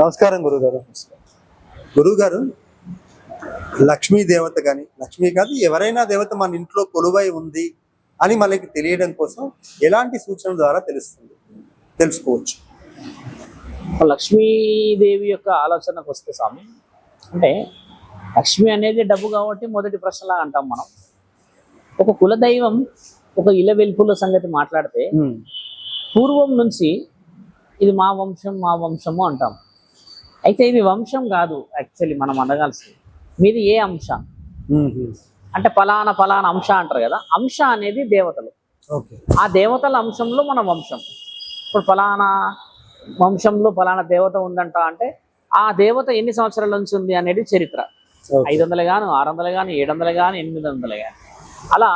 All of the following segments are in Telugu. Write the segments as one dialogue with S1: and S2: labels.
S1: నమస్కారం గురుగారు. గురుగారు లక్ష్మీ దేవత కానీ లక్ష్మీ కాదు ఎవరైనా దేవత మన ఇంట్లో కొలువై ఉంది అని మనకి తెలియడం కోసం ఎలాంటి సూచన ద్వారా తెలుస్తుంది? తెలుసుకోవచ్చు.
S2: లక్ష్మీదేవి యొక్క ఆలోచనకు వస్తే స్వామి అంటే లక్ష్మి అనేది డబ్బు కాబట్టి మొదటి ప్రశ్నలా అంటాం మనం. ఒక కులదైవం ఒక ఇల వెలుపుల సంగతి మాట్లాడితే పూర్వం నుంచి ఇది మా వంశం మా వంశము అంటాం. అయితే ఇది వంశం కాదు యాక్చువల్లీ మనం అనగాల్సింది మీది ఏ అంశ? అంటే ఫలానా ఫలానా అంశ అంటారు కదా అంశ అనేది దేవతలు. ఆ దేవతల అంశంలో మన వంశం. ఇప్పుడు ఫలానా వంశంలో ఫలానా దేవత ఉందంట అంటే ఆ దేవత ఎన్ని సంవత్సరాల నుంచి ఉంది అనేది చరిత్ర. ఐదు వందలు గాను ఆరు వందలు గాను ఏడు వందలు గాను ఎనిమిది వందలు గాను. అలా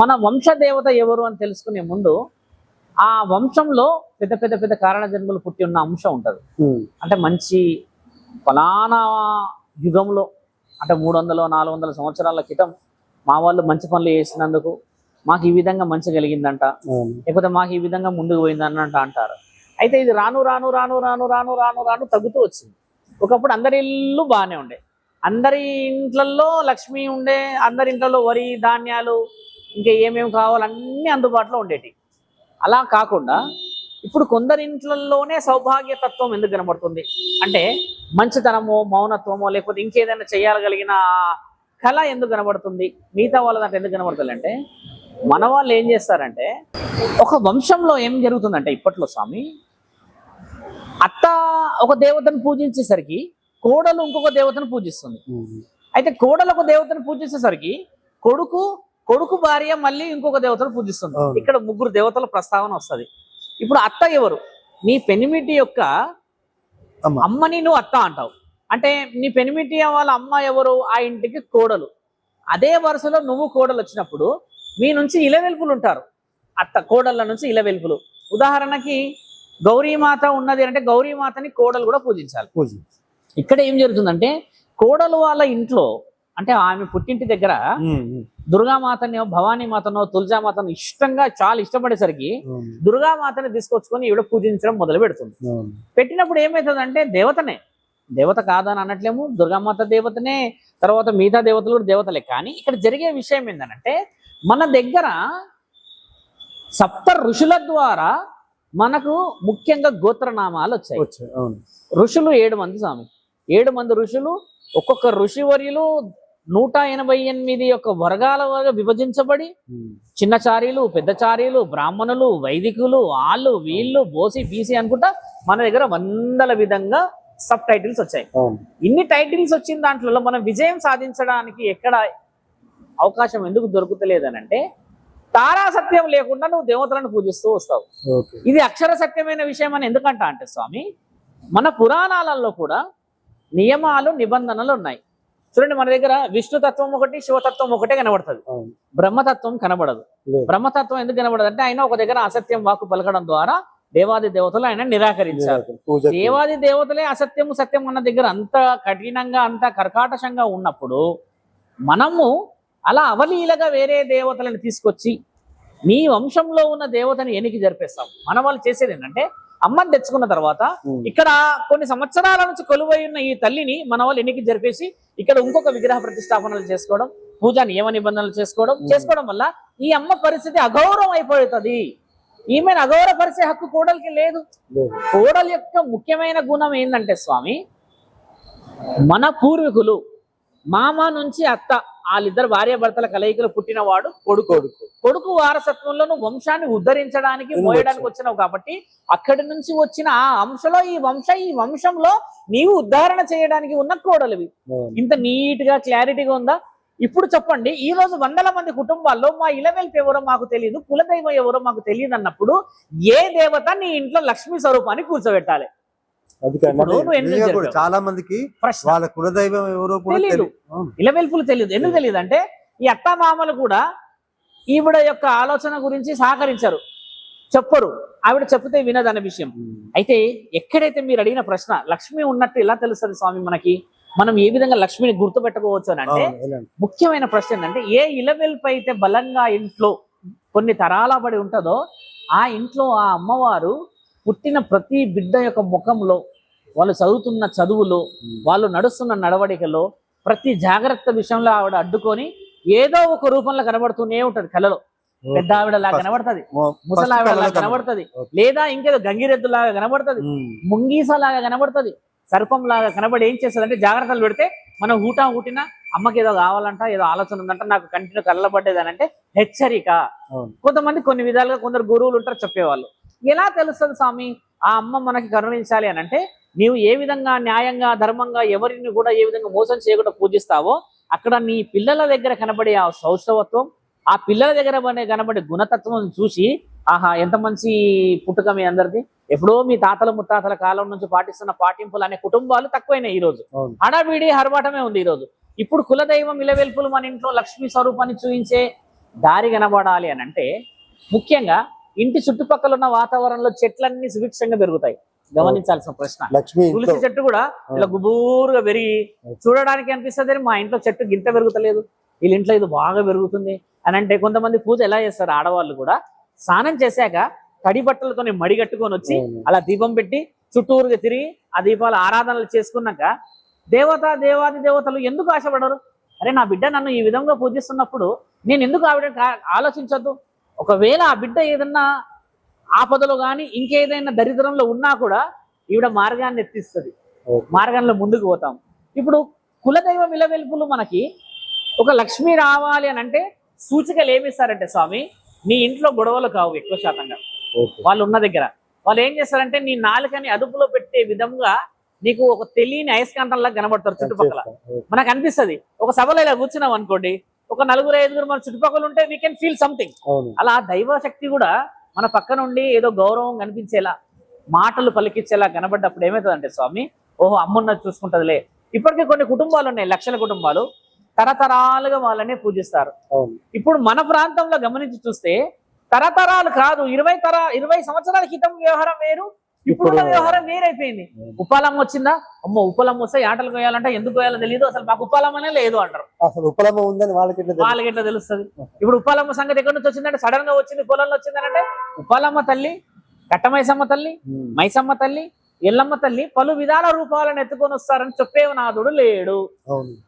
S2: మన వంశ దేవత ఎవరు అని తెలుసుకునే ముందు ఆ వంశంలో పెద్ద పెద్ద పెద్ద కారణ జన్మలు పుట్టి ఉన్న అంశం ఉంటుంది. అంటే మంచి ఫలానా యుగంలో అంటే మూడు వందలు నాలుగు వందల సంవత్సరాల క్రితం మా వాళ్ళు మంచి పనులు చేసినందుకు మాకు ఈ విధంగా మంచి కలిగిందంట. లేకపోతే మాకు ఈ విధంగా ముందుకు పోయిందన్నట్టు అంటారు. అయితే ఇది రాను రాను రాను రాను రాను రాను రాను తగ్గుతూ వచ్చింది. ఒకప్పుడు అందరి ఇల్లు బాగానే ఉండే. అందరి ఇంట్లల్లో లక్ష్మి ఉండే అందరి ఇంట్లలో వరి ధాన్యాలు ఇంకా ఏమేమి కావాలో అన్నీ అందుబాటులో ఉండేటి అలా కాకుండా ఇప్పుడు కొందరి ఇంట్లలోనే సౌభాగ్య తత్వం ఎందుకు కనబడుతుంది? అంటే మంచితనమో మౌనత్వమో లేకపోతే ఇంకేదైనా చేయాలగలిగిన కళ ఎందుకు కనబడుతుంది? మిగతా వాళ్ళ దాంట్లో ఎందుకు కనబడుతుంది అంటే మన వాళ్ళు ఏం చేస్తారంటే ఒక వంశంలో ఏం జరుగుతుందంటే ఇప్పట్లో స్వామి అత్త ఒక దేవతను పూజించేసరికి కోడలు ఇంకొక దేవతను పూజిస్తుంది. అయితే కోడలు ఒక దేవతను పూజించేసరికి కొడుకు కొడుకు భార్య మళ్ళీ ఇంకొక దేవతను పూజిస్తుంది. ఇక్కడ ముగ్గురు దేవతల ప్రస్తావన వస్తది. ఇప్పుడు అత్త ఎవరు? నీ పెనిమిటి యొక్క
S1: అమ్మ.
S2: అమ్మని నువ్వు అత్త అంటావు. అంటే నీ పెనిమిటి వాళ్ళ అమ్మ ఎవరు? ఆ ఇంటికి కోడలు. అదే వరుసలో నువ్వు కోడలు వచ్చినప్పుడు మీ నుంచి ఇలవెల్పులు ఉంటారు. అత్త కోడళ్ళ నుంచి ఇలవెల్పులు. ఉదాహరణకి గౌరీమాత ఉన్నది అంటే గౌరీమాతని కోడలు కూడా పూజించాలి.
S1: పూజ
S2: ఇక్కడ ఏం జరుగుతుందంటే కోడలు వాళ్ళ ఇంట్లో అంటే ఆమె పుట్టింటి దగ్గర దుర్గామాతనో భవానీమాతనో తులజామాతనో ఇష్టంగా చాలా ఇష్టపడేసరికి దుర్గామాతని తీసుకొచ్చుకొని ఈవిడ పూజించడం మొదలు పెడుతుంది. పెట్టినప్పుడు ఏమవుతుందంటే దేవతనే. దేవత కాదని అనట్లేము దుర్గామాత దేవతనే తర్వాత మిగతా దేవతలు కూడా దేవతలే. కానీ ఇక్కడ జరిగే విషయం ఏంటంటే మన దగ్గర సప్త ఋషుల ద్వారా మనకు ముఖ్యంగా గోత్రనామాలు వచ్చాయి. ఋషులు ఏడు మంది స్వామి. ఏడు మంది ఋషులు ఒక్కొక్క ఋషివర్యులు నూట ఎనభై ఎనిమిది యొక్క వర్గాల వరకు విభజించబడి చిన్నచారీలు పెద్దచారీలు బ్రాహ్మణులు వైదికులు వాళ్ళు వీళ్ళు బోసి బీసీ అనుకుంటా మన దగ్గర వందల విధంగా సబ్ టైటిల్స్ వచ్చాయి. ఇన్ని టైటిల్స్ వచ్చిన దాంట్లో మనం విజయం సాధించడానికి ఎక్కడ అవకాశం ఎందుకు దొరుకుతలేదనంటే తారా సత్యం లేకుండా నువ్వు దేవతలను పూజిస్తూ వస్తావు. ఇది అక్షర సత్యమైన విషయం అని ఎందుకంటా అంటే స్వామి మన పురాణాలలో కూడా నియమాలు నిబంధనలు ఉన్నాయి. చూడండి మన దగ్గర విష్ణుతత్వం ఒకటి శివతత్వం ఒకటే కనబడుతుంది. బ్రహ్మతత్వం కనబడదు. బ్రహ్మతత్వం ఎందుకు కనబడదు? అంటే ఆయన ఒక దగ్గర అసత్యం వాక్కు పలకడం ద్వారా దేవాది దేవతలు ఆయన నిరాకరించారు. దేవాది దేవతలే అసత్యము సత్యం అన్న దగ్గర అంత కఠినంగా అంత కర్కాటకంగా ఉన్నప్పుడు మనము అలా అవలీలగా వేరే దేవతలను తీసుకొచ్చి నీ వంశంలో ఉన్న దేవతని ఎనికి జరిపేస్తాం. మన వాళ్ళు చేసేది ఏంటంటే అమ్మని తెచ్చుకున్న తర్వాత. ఇక్కడ కొన్ని సంవత్సరాల నుంచి కొలువై ఉన్న ఈ తల్లిని మన వాళ్ళు ఎన్నికి జరిపేసి ఇక్కడ ఇంకొక విగ్రహ ప్రతిష్టాపనలు చేసుకోవడం పూజా నియమ నిబంధనలు చేసుకోవడం చేసుకోవడం వల్ల ఈ అమ్మ పరిస్థితి అగౌరవం అయిపోతుంది ఈమెను అగౌరవపరిచే హక్కు కోడలికి లేదు
S1: లేదు.
S2: కోడల యొక్క ముఖ్యమైన గుణం ఏంటంటే స్వామి మన పూర్వీకులు మామ నుంచి అత్త వాళ్ళిద్దరు భార్య భర్తల కలయికలు పుట్టినవాడు కొడుకు.
S1: కొడుకు.
S2: కొడుకు వారసత్వంలో నువ్వు వంశాన్ని ఉద్ధరించడానికి మోయడానికి వచ్చినావు కాబట్టి అక్కడి నుంచి వచ్చిన ఆ అంశలో ఈ వంశ ఈ వంశంలో నీవు ఉద్ధారణ చేయడానికి ఉన్న కోడలివి. ఇంత నీట్గా క్లారిటీగా ఉందా? ఇప్పుడు చెప్పండి ఈ రోజు వందల మంది కుటుంబాల్లో మా ఇలవెల్పు ఎవరో మాకు తెలియదు కులదైవం ఎవరో మాకు తెలియదు అన్నప్పుడు ఏ దేవత నీ ఇంట్లో లక్ష్మీ స్వరూపాన్ని కూర్చోబెట్టాలి?
S1: చాలా మందికి వాళ్ళ కులదైవం ఎవరో. తెలియదు.
S2: ఇలవెల్పులు తెలియదు ఎందుకు తెలియదు అంటే ఈ అత్తామామలు కూడా ఈవిడ యొక్క ఆలోచన గురించి సహకరించరు. చెప్పరు. ఆవిడ చెప్తే వినదన్న విషయం. అయితే ఎక్కడైతే మీరు అడిగిన ప్రశ్న లక్ష్మి ఉన్నట్టు ఎలా తెలుస్తుంది స్వామి మనకి? మనం ఏ విధంగా లక్ష్మిని గుర్తుపెట్టుకోవచ్చు అని అంటే? ముఖ్యమైన ప్రశ్న ఏంటంటే ఏ ఇలవెల్పు అయితే బలంగా ఇంట్లో కొన్ని తరాల పడి ఉంటుందో ఆ ఇంట్లో ఆ అమ్మవారు పుట్టిన ప్రతి బిడ్డ యొక్క ముఖంలో వాళ్ళు చదువుతున్న చదువులో వాళ్ళు నడుస్తున్న నడవడికలో ప్రతి జాగ్రత్త విషయంలో ఆవిడ అడ్డుకొని ఏదో ఒక రూపంలో కనబడుతూనే ఉంటది కళలో పెద్ద ఆవిడ లాగా
S1: First-
S2: కనబడుతుంది.
S1: మొ-
S2: ముసలావిడ
S1: first
S2: లాగా
S1: కళలో
S2: కనబడుతుంది. లేదా ఇంకేదో గంగిరెద్దు లాగా కనబడుతుంది.
S1: ఉమ్.
S2: ముంగీస లాగా కనబడుతుంది. సర్పం లాగా కనబడి ఏం చేస్తుంది అంటే జాగ్రత్తలు పెడితే మనం ఊటా ఊటినా అమ్మకి ఏదో కావాలంట ఏదో ఆలోచన ఉందంట నాకు కంటిన్యూ కళ్ళబడ్డది అని అంటే హెచ్చరిక. కొంతమంది కొన్ని విధాలుగా కొందరు గురువులు ఉంటారు చెప్పేవాళ్ళు. ఎలా తెలుస్తుంది స్వామి? ఆ అమ్మ మనకి కరుణించాలి అని అంటే నీవు ఏ విధంగా న్యాయంగా ధర్మంగా ఎవరిని కూడా ఏ విధంగా మోసం చేయకుండా పూజిస్తావో అక్కడ నీ పిల్లల దగ్గర కనబడే ఆ సౌష్ఠవత్వం ఆ పిల్లల దగ్గర కనబడే గుణతత్వం చూసి ఆహా ఎంత మంచి పుట్టుక మీ అందరిది. ఎప్పుడో మీ తాతల ముత్తాతల కాలం నుంచి పాటిస్తున్న పాటింపులు అనే కుటుంబాలు తక్కువైనాయి ఈ రోజు. హడావిడి హరబాటమే ఉంది ఈ రోజు ఇప్పుడు కులదైవం ఇలవెల్పులు మన ఇంట్లో లక్ష్మీ స్వరూపాన్ని చూపించే దారి కనబడాలి అని అంటే ముఖ్యంగా ఇంటి చుట్టుపక్కల ఉన్న వాతావరణంలో చెట్లన్నీ సుభిక్షంగా పెరుగుతాయి. గమనించాల్సిన ప్రశ్న. తులసి చెట్టు కూడా ఇలా గుబూరుగా పెరిగి చూడడానికి అనిపిస్తుంది మా ఇంట్లో చెట్టు గింత పెరుగుతలేదు వీళ్ళ ఇంట్లో ఇది బాగా పెరుగుతుంది అని అంటే కొంతమంది పూజ ఎలా చేస్తారు ఆడవాళ్ళు కూడా స్నానం చేశాక తడి బట్టలతో మడి కట్టుకొని వచ్చి. అలా దీపం పెట్టి చుట్టూరుగా తిరిగి ఆ దీపాల ఆరాధనలు చేసుకున్నాక దేవత దేవాది దేవతలు ఎందుకు ఆశపడరు? అరే నా బిడ్డ నన్ను ఈ విధంగా పూజిస్తున్నప్పుడు నేను ఎందుకు ఆవిడ ఆలోచించొద్దు? ఒకవేళ ఆ బిడ్డ ఏదన్నా ఆపదలో కానీ ఇంకేదైనా దరిద్రంలో ఉన్నా కూడా ఈవిడ మార్గాన్ని ఎత్తిస్తుంది. మార్గంలో ముందుకు పోతాం. ఇప్పుడు కులదైవ విలవెల్పులు మనకి ఒక లక్ష్మి రావాలి అని అంటే సూచికలు ఏమిస్తారంటే స్వామి నీ ఇంట్లో గొడవలు కావు ఎక్కువ శాతంగా. వాళ్ళు ఉన్న దగ్గర. వాళ్ళు ఏం చేస్తారంటే నీ నాలుకని అదుపులో పెట్టే విధంగా నీకు ఒక తెలియని అయస్కాంతంలా కనబడతారు చుట్టుపక్కల. మనకు అనిపిస్తది. ఒక సభలో ఇలా కూర్చున్నాం అనుకోండి ఒక నలుగురు ఐదుగురు మన చుట్టుపక్కల ఉంటే వీ కెన్ ఫీల్ సంథింగ్ అలా దైవ శక్తి కూడా మన పక్క నుండి ఏదో గౌరవం కనిపించేలా మాటలు పలికించేలా కనబడ్డప్పుడు ఏమవుతుందంటే స్వామి ఓహో అమ్మున్నది చూసుకుంటదిలే. ఇప్పటికే కొన్ని కుటుంబాలు ఉన్నాయి లక్షల కుటుంబాలు. తరతరాలుగా వాళ్ళనే పూజిస్తారు. ఇప్పుడు మన ప్రాంతంలో గమనించి చూస్తే తరతరాలు కాదు ఇరవై తర ఇరవై సంవత్సరాల క్రితం వ్యవహారం వేరు ఇప్పుడు వ్యవహారం వేరైపోయింది. ఉపాలమ్మ వచ్చిందా? అమ్మో ఉప్పలమ్మ వస్తే ఆటలు కోయాలంటే ఎందుకు కోయాలో తెలియదు. అసలు మాకు ఉపాలమ్మనే లేదు అంటారు.
S1: అసలు ఉపలమ ఉందని వాళ్ళకి?
S2: వాళ్ళకి ఎట్లా తెలుస్తుంది? ఇప్పుడు ఉప్పాలమ్మ సంగతి ఎక్కడి నుంచి వచ్చిందంటే సడన్గా వచ్చింది పొలంలో వచ్చిందంటే ఉప్పాలమ్మ తల్లి కట్టమైసమ్మ తల్లి. మైసమ్మ తల్లి ఎల్లమ్మ తల్లి పలు విధాల రూపాలను ఎత్తుకొని వస్తారని చెప్పేవనాథుడు లేడు.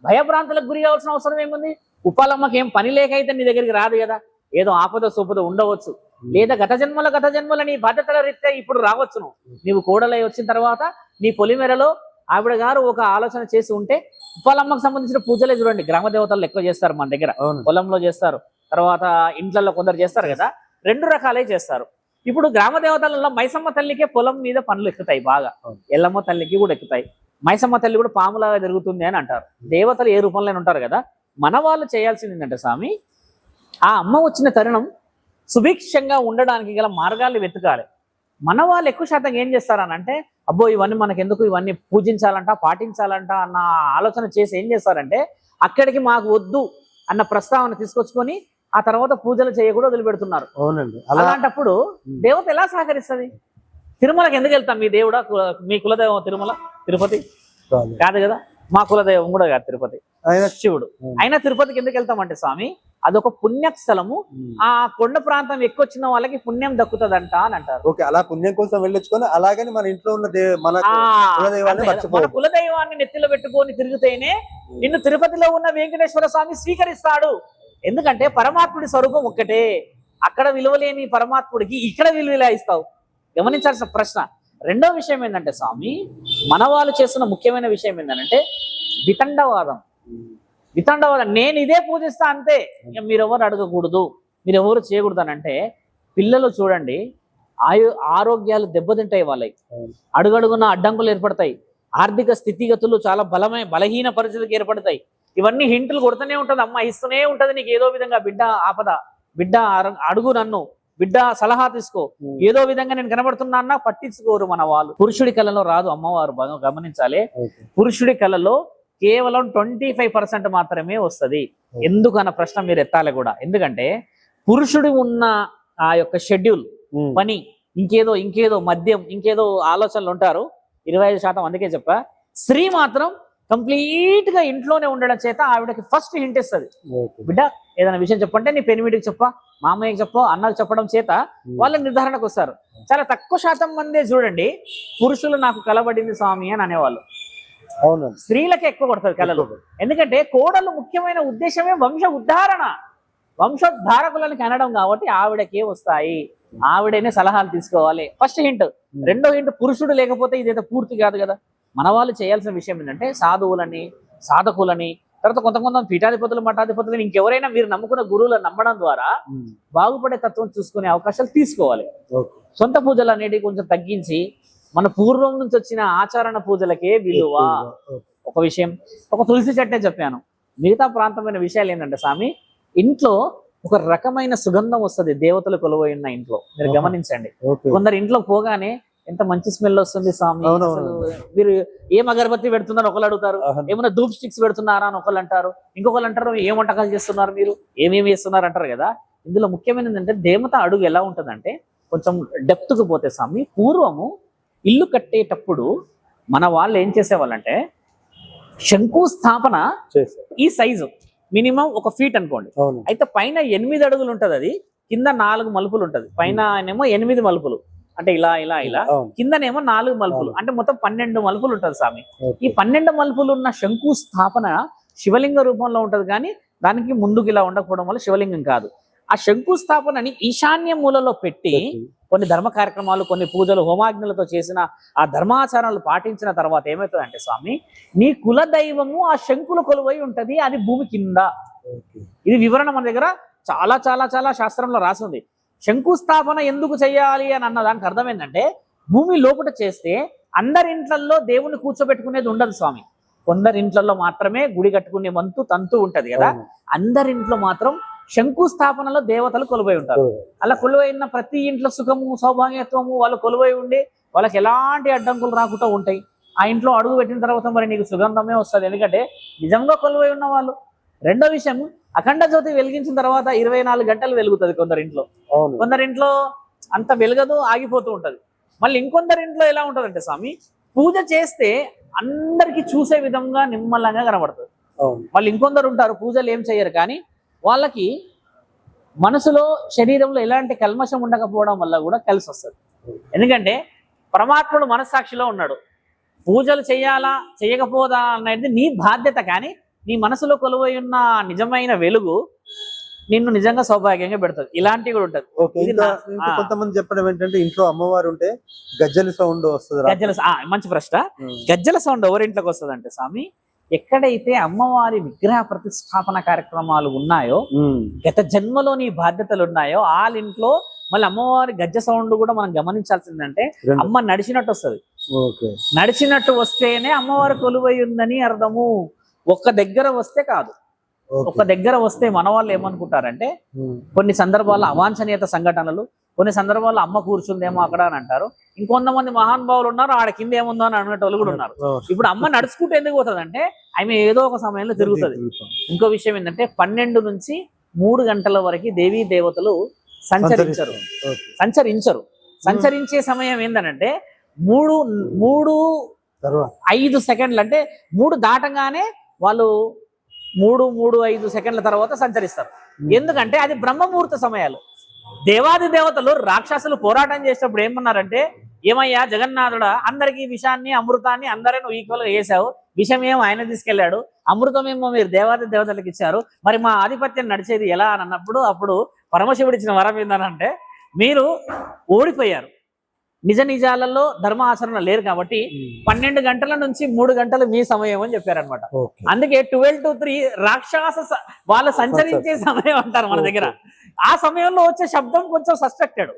S2: భయభ్రాంతులకు గురి కావాల్సిన అవసరం ఏముంది? ఉప్పాలమ్మకి ఏం పని లేక అయితే నీ దగ్గరికి రాదు కదా. ఏదో ఆపద సూపద ఉండవచ్చు. లేదా గత జన్మల గత జన్మల నీ బాధ్యతల రీత్యా ఇప్పుడు రావచ్చును. నీవు కోడలై వచ్చిన తర్వాత నీ పొలిమేరలో ఆవిడ గారు ఒక ఆలోచన చేసి ఉంటే ఉప్పాలమ్మకు సంబంధించిన పూజలే చూడండి. గ్రామ దేవతలు ఎక్కువ చేస్తారు మన దగ్గర. పొలంలో చేస్తారు. తర్వాత ఇంట్లలో కొందరు చేస్తారు కదా. రెండు రకాలే చేస్తారు. ఇప్పుడు గ్రామ దేవతలలో మైసమ్మ తల్లికే పొలం మీద పనులు ఎక్కుతాయి బాగా. ఎల్లమ్మ తల్లికి కూడా ఎక్కుతాయి. మైసమ్మ తల్లి కూడా పాములాగా జరుగుతుంది అని అంటారు. దేవతలు ఏ రూపంలో ఉంటారు కదా. మన వాళ్ళు చేయాల్సింది ఏంటంటే స్వామి ఆ అమ్మ వచ్చిన తరుణం సుభిక్షంగా ఉండడానికి గల మార్గాలు వెతకాలి. మన వాళ్ళు ఎక్కువ శాతం ఏం చేస్తారని అంటే అబ్బో ఇవన్నీ మనకి ఎందుకు ఇవన్నీ పూజించాలంట పాటించాలంట అన్న ఆలోచన చేసి ఏం చేస్తారంటే అక్కడికి మాకు వద్దు అన్న ప్రస్తావన తీసుకొచ్చుకొని ఆ తర్వాత పూజలు చేయకూడదు వదిలిపెడుతున్నారు.
S1: అవునండి. అలా
S2: అలాంటప్పుడు దేవత ఎలా సహకరిస్తుంది? తిరుమలకి ఎందుకు వెళ్తాం? మీ దేవుడా? మీ కులదైవం తిరుమల? తిరుపతి?
S1: కాదు.
S2: కాదు? మా కులదైవం కూడా కాదు తిరుపతి. శివుడు. అయినా తిరుపతికి ఎందుకు వెళ్తామంటే స్వామి అదొక పుణ్యస్థలము. ఆ కొండ ప్రాంతం ఎక్కువచ్చిన వాళ్ళకి పుణ్యం దక్కుతుందంట అని అంటారు.
S1: ఓకే అలా పుణ్యం కోసం వెళ్ళొచ్చుకొని అలాగని మన ఇంట్లో ఉన్న మన కులదైవాన్ని
S2: నెత్తిలో పెట్టుకొని తిరిగితేనే నిన్ను తిరుపతిలో ఉన్న వెంకటేశ్వర స్వామి స్వీకరిస్తాడు. ఎందుకంటే పరమాత్ముడి స్వరూపం ఒక్కటే. అక్కడ విలువలేని పరమాత్ముడికి ఇక్కడ విలువ ఇస్తావు? గమనించాల్సిన ప్రశ్న. రెండో విషయం ఏంటంటే స్వామి మన వాళ్ళు చేస్తున్న ముఖ్యమైన విషయం ఏంటంటే వితండవాదం. వితండవాదం నేను ఇదే పూజిస్తా అంతే. ఇక మీరెవరు అడగకూడదు. మీరెవరు చేయకూడదు అని అంటే పిల్లలు చూడండి ఆయు ఆరోగ్యాలు దెబ్బతింటాయి వాళ్ళకి. అడుగడుగున అడ్డంకులు ఏర్పడతాయి. ఆర్థిక స్థితిగతులు చాలా బలమైన బలహీన పరిస్థితికి ఏర్పడతాయి. ఇవన్నీ హింటులు కొడుతూనే ఉంటది అమ్మ ఇస్తూనే ఉంటది నీకు ఏదో విధంగా బిడ్డ ఆపద. బిడ్డ అడుగు నన్ను. బిడ్డ సలహా తీసుకో. ఏదో విధంగా నేను కనబడుతున్నా అన్నా పట్టించుకోరు మన వాళ్ళు పురుషుడి కళలో రాదు అమ్మవారు గమనించాలి. పురుషుడి కళలో కేవలం ట్వంటీ ఫైవ్ పర్సెంట్ మాత్రమే వస్తది. ఎందుకు అన్న ప్రశ్న మీరు ఎత్తాలి కూడా. ఎందుకంటే పురుషుడు ఉన్న ఆ యొక్క షెడ్యూల్. పని ఇంకేదో ఇంకేదో మద్యం ఇంకేదో ఆలోచనలు ఉంటారు. ఇరవై ఐదు శాతం అందుకే చెప్పా. స్త్రీ మాత్రం కంప్లీట్గా ఇంట్లోనే ఉండడం చేత ఆవిడకి ఫస్ట్ హింట్ ఇస్తుంది. బిడ్డ ఏదైనా విషయం చెప్పంటే నీ పెనిమిడికి చెప్ప మామయ్యకి చెప్ప అన్నకు చెప్పడం చేత వాళ్ళ నిర్ధారణకు వస్తారు. చాలా తక్కువ శాతం మందే చూడండి పురుషులు నాకు కలబడింది స్వామి అని అనేవాళ్ళు. స్త్రీలకే ఎక్కువ కొడతారు కళలు. ఎందుకంటే కోడలు ముఖ్యమైన ఉద్దేశమే వంశ ఉద్ధారణ వంశోద్ధారకులను కనడం కాబట్టి ఆవిడకే వస్తాయి. ఆవిడనే సలహాలు తీసుకోవాలి. First hint. రెండో హింట్ పురుషుడు లేకపోతే ఇదైతే పూర్తి కాదు కదా. మన వాళ్ళు చేయాల్సిన విషయం ఏంటంటే సాధువులని సాధకులని తర్వాత కొంత కొంత పీఠాధిపతులు మఠాధిపతులు ఇంకెవరైనా మీరు నమ్ముకున్న గురువులను నమ్మడం ద్వారా. బాగుపడే తత్వం చూసుకునే అవకాశాలు తీసుకోవాలి. సొంత పూజలు అనేటివి కొంచెం తగ్గించి మన పూర్వం నుంచి వచ్చిన ఆచరణ పూజలకే విలువ. ఒక విషయం ఒక తులసి చెట్టే చెప్పాను. మిగతా ప్రాంతమైన విషయాలు ఏంటంటే స్వామి ఇంట్లో ఒక రకమైన సుగంధం వస్తుంది దేవతలు కొలువై ఉన్న ఇంట్లో. మీరు. గమనించండి. కొందరు ఇంట్లో పోగానే ఎంత మంచి స్మెల్ వస్తుంది స్వామి మీరు ఏం అగరబత్తి పెడుతున్నారు ఒకళ్ళు అడుగుతారు. ఏమైనా ధూప్ స్టిక్స్ పెడుతున్నారా అని ఒకళ్ళు అంటారు. ఇంకొకళ్ళు అంటారు ఏం వంటకాలు చేస్తున్నారు మీరు? ఏమేమి చేస్తున్నారు? అంటారు కదా. ఇందులో ముఖ్యమైనది ఏంటంటే దేవత అడుగు ఎలా ఉంటుందంటే కొంచెం డెప్త్కు పోతే స్వామి పూర్వము ఇల్లు కట్టేటప్పుడు మన వాళ్ళు ఏం చేసేవాళ్ళంటే శంకుస్థాపన ఈ సైజు. మినిమం ఒక ఫీట్ అనుకోండి. అయితే పైన ఎనిమిది అడుగులు ఉంటది అది కింద నాలుగు మలుపులు ఉంటది. పైన ఏమో ఎనిమిది మలుపులు. అంటే ఇలా ఇలా ఇలా. కిందనేమో నాలుగు మలుపులు. అంటే మొత్తం పన్నెండు మలుపులు ఉంటది స్వామి. ఈ. పన్నెండు మలుపులు ఉన్న శంకు స్థాపన శివలింగ రూపంలో ఉంటది కానీ దానికి ముందుకు ఇలా ఉండకపోవడం వల్ల శివలింగం కాదు. ఆ శంకు స్థాపనని ఈశాన్య మూలలో పెట్టి కొన్ని ధర్మ కార్యక్రమాలు కొన్ని పూజలు హోమాగ్నులతో చేసిన ఆ ధర్మాచారాలు పాటించిన తర్వాత ఏమవుతుందంటే స్వామి నీ కుల దైవము ఆ శంకుల కొలువై ఉంటది అది భూమి కింద. ఇది వివరణ మన దగ్గర చాలా చాలా చాలా శాస్త్రంలో రాసి ఉంది. శంకుస్థాపన ఎందుకు చేయాలి అని అన్న దానికి అర్థం ఏంటంటే భూమి లోపల చేస్తే అందరి ఇంట్లల్లో దేవుని కూర్చోబెట్టుకునేది ఉండదు స్వామి. కొందరి ఇంట్లలో మాత్రమే గుడి కట్టుకునే వంతు తంతు ఉంటది కదా.
S1: అవును.
S2: అందరి ఇంట్లో మాత్రం శంకుస్థాపనలో దేవతలు కొలువై ఉంటారు. అలా కొలువై ఉన్న ప్రతి ఇంట్లో సుఖము సౌభాగ్యత్వము వాళ్ళు కొలువై ఉండి వాళ్ళకి ఎలాంటి అడ్డంకులు రాకుండా ఉంటాయి. ఆ ఇంట్లో అడుగు పెట్టిన తర్వాత మరి నీకు సుగంధమే వస్తుంది. ఎందుకంటే నిజంగా కొలువై ఉన్న వాళ్ళు రెండో విషయం అఖండ జ్యోతి వెలిగించిన తర్వాత ఇరవై నాలుగు గంటలు వెలుగుతుంది కొందరి ఇంట్లో
S1: అవును.
S2: కొందరి ఇంట్లో అంత వెలగదు ఆగిపోతూ ఉంటది. మళ్ళీ ఇంకొందరి ఇంట్లో ఎలా ఉంటదంటే స్వామి పూజ చేస్తే అందరికి చూసే విధంగా నిమ్మలంగా కనబడుతుంది. వాళ్ళు ఇంకొందరు ఉంటారు పూజలు ఏం చేయరు కానీ వాళ్ళకి మనసులో శరీరంలో ఎలాంటి కల్మషం ఉండకపోవడం వల్ల కూడా కలిసి వస్తుంది ఎందుకంటే పరమాత్ముడు మనస్సాక్షిలో ఉన్నాడు పూజలు చేయాలా చేయకపోదా అనేది నీ బాధ్యత కానీ నీ మనసులో కొలువై ఉన్న నిజమైన వెలుగు నిన్ను నిజంగా సౌభాగ్యంగా పెడుతుంది ఇలాంటివి కూడా ఉంటుంది.
S1: కొంతమంది చెప్పడం ఏంటంటే ఇంట్లో అమ్మవారు ఉంటే గజ్జల సౌండ్ వస్తుంది.
S2: గజ్జల మంచి ప్రశ్న. గజ్జల సౌండ్ ఎవరింట్లోకి వస్తుంది అంటే స్వామి ఎక్కడైతే అమ్మవారి విగ్రహ ప్రతిష్టాపన కార్యక్రమాలు ఉన్నాయో. గత జన్మలో నీ బాధ్యతలు ఉన్నాయో వాళ్ళ ఇంట్లో మళ్ళీ అమ్మవారి గజ్జ సౌండ్ కూడా మనం గమనించాల్సిందంటే. అమ్మ నడిచినట్టు వస్తుంది నడిచినట్టు వస్తేనే అమ్మవారి కొలువై ఉందని అర్థము ఒక్క దగ్గర వస్తే కాదు. ఒక్క దగ్గర వస్తే మన వాళ్ళు ఏమనుకుంటారంటే. కొన్ని సందర్భాల్లో అవాంఛనీయత సంఘటనలు కొన్ని సందర్భాల్లో అమ్మ కూర్చుందేమో అక్కడ అని అంటారు. ఇంకొంతమంది మహానుభావులు ఉన్నారు ఆడ కింద ఏముందో అని అనేటోళ్ళు కూడా ఉన్నారు. ఇప్పుడు అమ్మ నడుచుకుంటూ ఎందుకు పోతుంది అంటే ఆమె ఏదో ఒక సమయంలో తిరుగుతుంది.
S1: తిరుగుతాం.
S2: ఇంకో విషయం ఏంటంటే పన్నెండు నుంచి మూడు గంటల వరకు దేవీ దేవతలు సంచరించరు. సంచరించరు. సంచరించే సమయం ఏంటంటే మూడు మూడు ఐదు సెకండ్లు అంటే మూడు దాటంగానే వాళ్ళు మూడు మూడు ఐదు సెకండ్ల తర్వాత సంచరిస్తారు. ఎందుకంటే అది బ్రహ్మముహూర్త సమయాలు. దేవాది దేవతలు రాక్షసులు పోరాటం చేసేటప్పుడు ఏమన్నారంటే ఏమయ్యా జగన్నాథుడా అందరికీ విషాన్ని అమృతాన్ని అందరూ నువ్వు ఈక్వల్గా వేసావు విషం ఏమో ఆయన తీసుకెళ్ళాడు అమృతం ఏమో మీరు దేవాది దేవతలకు ఇచ్చారు. మరి మా ఆధిపత్యం నడిచేది ఎలా? అని అన్నప్పుడు అప్పుడు పరమశివుడు ఇచ్చిన వరం ఏంటనంటే మీరు ఓడిపోయారు. నిజ నిజాలలో ధర్మ ఆచరణ లేరు కాబట్టి పన్నెండు గంటల నుంచి మూడు గంటలు మీ సమయం అని చెప్పారనమాట అందుకే ట్వెల్వ్ టు త్రీ రాక్షస వాళ్ళు సంచరించే సమయం అంటారు మన దగ్గర. ఆ సమయంలో వచ్చే శబ్దం కొంచెం సస్పెక్టెడ్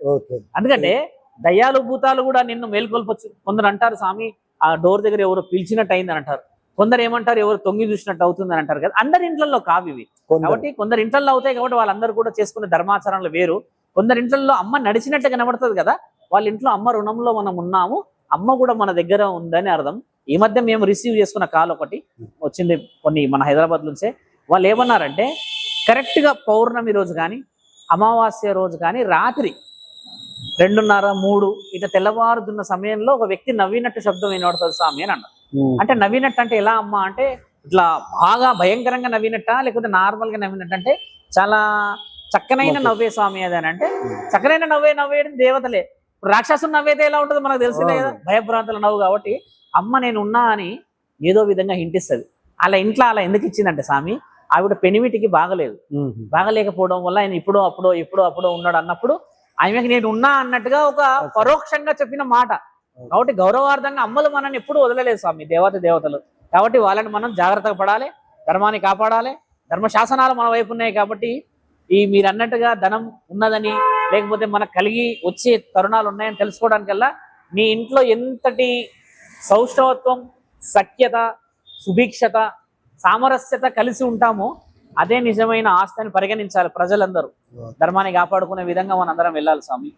S2: ఎందుకంటే దయ్యాలు భూతాలు కూడా నిన్ను మేల్కొల్పొచ్చు. కొందరు అంటారు స్వామి ఆ డోర్ దగ్గర ఎవరు పిలిచినట్టు అయిందని అంటారు. కొందరు ఏమంటారు ఎవరు తొంగి చూసినట్టు అవుతుందని అంటారు కదా. అందరి ఇంట్లలో కావు ఇవి. కాబట్టి కొందరు ఇంట్లలో అవుతాయి కాబట్టి వాళ్ళందరూ కూడా చేసుకునే ధర్మాచరణలు వేరు. కొందరి ఇంట్లలో అమ్మ నడిచినట్టు కనబడుతుంది కదా. వాళ్ళ ఇంట్లో అమ్మ రుణంలో మనం ఉన్నాము. అమ్మ కూడా మన దగ్గర ఉందని అర్థం. ఈ మధ్య మేము రిసీవ్ చేసుకున్న కాల్ ఒకటి వచ్చింది కొన్ని మన హైదరాబాద్ నుంచే. వాళ్ళు ఏమన్నారంటే కరెక్ట్గా పౌర్ణమి రోజు కానీ అమావాస్య రోజు కానీ రాత్రి రెండున్నర మూడు ఇట్లా తెల్లవారుతున్న సమయంలో ఒక వ్యక్తి నవ్వినట్టు శబ్దం వినబడుతుంది స్వామి అని అన్నారు అంటే నవ్వినట్టు అంటే ఎలా అమ్మా అంటే ఇట్లా బాగా భయంకరంగా నవ్వినట్ట లేకపోతే నార్మల్గా నవ్వినట్టు అంటే చాలా చక్కనైన. నవ్వే స్వామి అది అని అంటే చక్కనైన నవ్వే నవ్వేయడం దేవతలే. రాక్షసుని నవ్వేతే ఎలా ఉంటుందో మనకు తెలిసిందే కదా. భయభ్రాంతులు నవ్వు కాబట్టి అమ్మ నేను ఉన్నా అని ఏదో విధంగా హింటిస్తుంది. అలా ఇంట్లో అలా ఎందుకు ఇచ్చిందంటే స్వామి? ఆవిడ పెనిమిటికి బాగలేదు. బాగలేకపోవడం వల్ల ఆయన ఇప్పుడు అప్పుడో ఎప్పుడో అప్పుడో ఉన్నాడు అన్నప్పుడు ఆమెకి నేను ఉన్నా అన్నట్టుగా ఒక పరోక్షంగా చెప్పిన మాట. కాబట్టి గౌరవార్థంగా అమ్మలు మనల్ని ఎప్పుడు వదలలేదు స్వామి దేవత దేవతలు. కాబట్టి వాళ్ళని మనం జాగ్రత్తగా పడాలి ధర్మాన్ని కాపాడాలి. ధర్మ శాసనాలు మన వైపు ఉన్నాయి కాబట్టి ఈ మీరు అన్నట్టుగా ధనం ఉన్నదని లేకపోతే మనకు కలిగి వచ్చే తరుణాలు ఉన్నాయని తెలుసుకోవడానికల్లా మీ ఇంట్లో ఎంతటి సౌష్ఠవత్వం సఖ్యత సుభిక్షత సామరస్యత కలిసి ఉంటామో. అదే నిజమైన ఆస్తిని పరిగణించాలి ప్రజలందరూ. ధర్మాన్ని కాపాడుకునే విధంగా మనం అందరం వెళ్ళాలి స్వామి.